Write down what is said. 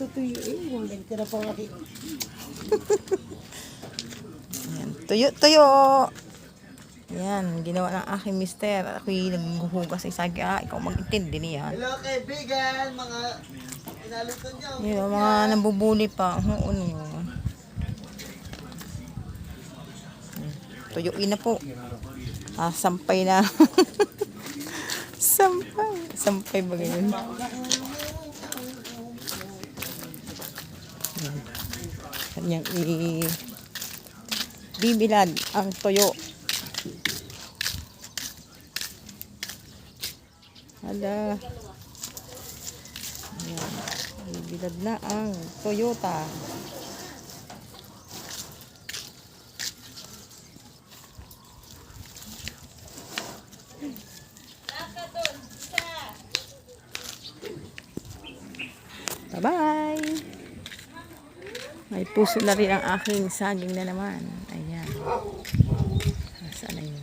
tutuyuin mo. Nagtira pa nga Ayan. Tuyo, tuyo. Yan, ginawa ng aking mister. Ako'y naghuhugas sa isagi. Ah, ikaw mag-intindi niya. Hello kaibigan, mga inalutan niyo. Yun, mga nabubuli pa. Oo, ano yun. Tuyuin na po. Ah, sampay na. sampay. Sampay ba ganyan? Kanyang i... Bibilad ang tuyo. Hala. Ayan. Bibilad na ang Toyota. Bye-bye! May puso na rin ang aking saging na naman. Ayan. Saan na yun?